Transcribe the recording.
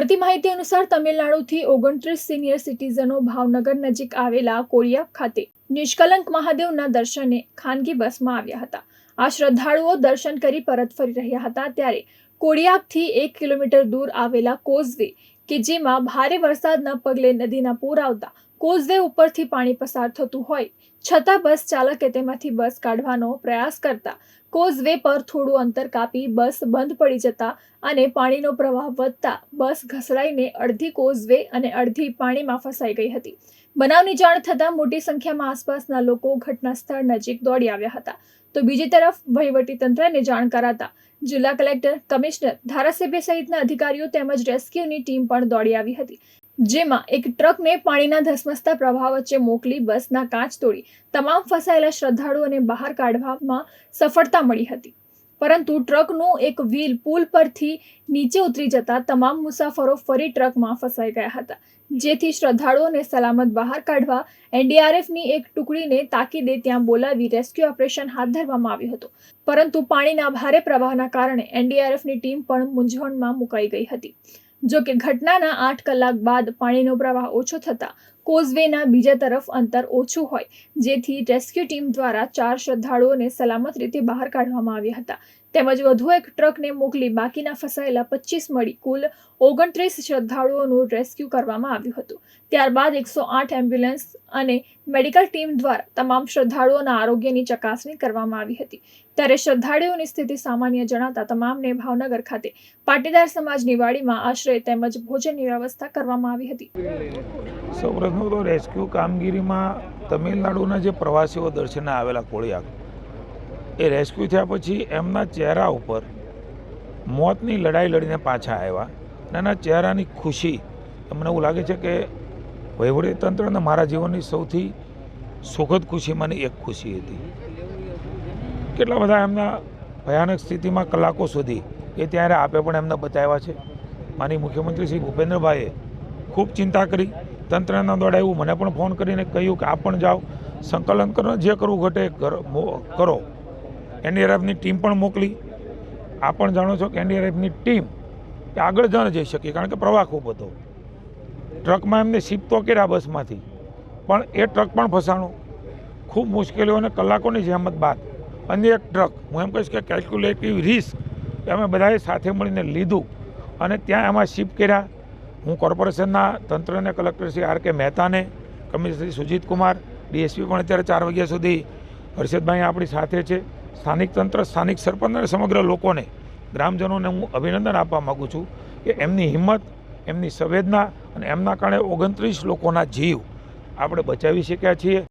મળતી માહિતી અનુસાર તમિલનાડુથી ઓગણત્રીસ સિનિયર સિટીઝનો ભાવનગર નજીક આવેલા કોળિયા ખાતે નિષ્કલંક મહાદેવના દર્શને ખાનગી બસમાં આવ્યા હતા. આ શ્રદ્ધાળુઓ દર્શન કરી પરત ફરી રહ્યા હતા ત્યારે કોળિયાકથી એક કિલોમીટર દૂર આવેલા કોઝવે કે જેમાં ભારે વરસાદના પગલે નદીના પૂર આવતા કોઝવે ઉપરથી પાણી પસાર થતું હોય, છતાં બસ ચાલકે તેમાંથી બસ કાઢવાનો પ્રયાસ કરતા. કોઝવે પર થોડું અંતર કાપી બસ બંધ પડી જતા અને પાણીનો પ્રવાહ વધતા બસ ઘસડાઈને અડધી કોઝવે અને અડધી પાણીમાં ફસાઈ ગઈ હતી. બનાવની જાણ થતાં મોટી સંખ્યામાં આસપાસના લોકો ઘટના સ્થળ નજીક દોડી આવ્યા હતા. તો બીજી તરફ વહીવટીતંત્રને જાણ કરાતા જિલ્લા કલેક્ટર, કમિશનર, ધારાસભ્ય સહિતના અધિકારીઓ તેમજ રેસ્ક્યુની ટીમ પણ દોડી આવી હતી. જેમાં એક ટ્રકને પાણીના ધસમસતા પ્રવાહ વચ્ચે મોકલી બસના કાચ તોડી તમામ ફસાયેલા શ્રદ્ધાળુઓને બહાર કાઢવામાં સફળતા મળી હતી. પરંતુ ટ્રકનું એક વ્હીલ પુલ પરથી નીચે ઉતરી જતા તમામ મુસાફરો ફરી ટ્રકમાં ફસાઈ ગયા હતા. જેથી શ્રદ્ધાળુઓને સલામત બહાર કાઢવા એનડીઆરએફની એક ટુકડીને તાકીદે ત્યાં બોલાવી રેસ્ક્યુ ઓપરેશન હાથ ધરવામાં આવ્યું હતું. પરંતુ પાણીના ભારે પ્રવાહના કારણે એનડીઆરએફની ટીમ પણ મૂંઝવણમાં મુકાઈ ગઈ હતી. જો કે ઘટનાના આઠ કલાક બાદ પાણીનો પ્રવાહ ઓછો થતાં કોઝવેના બીજા તરફ અંતર ઓછું હોય, જેથી રેસ્ક્યુ ટીમ દ્વારા ચાર શ્રદ્ધાળુઓને સલામત રીતે બહાર કાઢવામાં આવ્યા હતા. તેમજ વધુ એક ટ્રકને મોકલી બાકીના ફસાયેલા પચીસ મળી કુલ ઓગણત્રીસ શ્રદ્ધાળુઓનું રેસ્ક્યુ કરવામાં આવ્યું હતું. ત્યારબાદ એકસો આઠ એમ્બ્યુલન્સ અને મેડિકલ ટીમ દ્વારા તમામ શ્રદ્ધાળુઓના આરોગ્યની ચકાસણી કરવામાં આવી હતી. ત્યારે શ્રદ્ધાળુઓની સ્થિતિ સામાન્ય જણાતા તમામને ભાવનગર ખાતે પાટીદાર સમાજની વાડીમાં આશ્રય તેમજ ભોજનની વ્યવસ્થા કરવામાં આવી હતી. સૌપ્રથમ તો રેસ્ક્યુ કામગીરીમાં તમિલનાડુના જે પ્રવાસીઓ દર્શને આવેલા કોળિયાક એ રેસ્ક્યુ થયા પછી એમના ચહેરા ઉપર મોતની લડાઈ લડીને પાછા આવ્યા અને એના ચહેરાની ખુશી. મને એવું લાગે છે કે વહીવટીતંત્રને મારા જીવનની સૌથી સુખદ ખુશીમાંની એક ખુશી હતી. કેટલા બધા એમના ભયાનક સ્થિતિમાં કલાકો સુધી એ ત્યારે આપે પણ એમને બતાવ્યા છે. માની મુખ્યમંત્રી શ્રી ભૂપેન્દ્રભાઈએ ખૂબ ચિંતા કરી. તંત્રના એવું મને પણ ફોન કરીને કહ્યું કે આપ પણ જાઓ. સંકલન કરો. જે કરવું ઘટે કરો. એનડીઆરએફની ટીમ પણ મોકલી. આપ પણ જાણો છો કે એનડીઆરએફની ટીમ એ આગળ ન જઈ શકી, કારણ કે પ્રવાહ ખૂબ હતો. ટ્રકમાં એમને શિફ્ટ તો કર્યા બસમાંથી, પણ એ ટ્રક પણ ફસાણો. ખૂબ મુશ્કેલીઓ અને કલાકોની જહેમત બાદ. અન્ય એક ટ્રક, હું એમ કહીશ કે કેલ્ક્યુલેટિવ રિસ્ક અમે બધાએ સાથે મળીને લીધું. અને ત્યાં એમાં શિફ્ટ કર્યા હું કોર્પોરેશનના તંત્રને કલેક્ટર શ્રી આર કે મહેતાને, કમિશનર શ્રી સુજીત કુમાર, ડીએસપી પણ અત્યારે ચાર વાગ્યા સુધી હર્ષદભાઈ આપણી સાથે છે. સ્થાનિક તંત્ર, સ્થાનિક સરપંચ અને સમગ્ર લોકોને, ગ્રામજનોને હું અભિનંદન આપવા માગું છું કે એમની હિંમત, એમની સંવેદના અને એમના કારણે ઓગણત્રીસ લોકોના જીવ આપણે બચાવી શક્યા છીએ.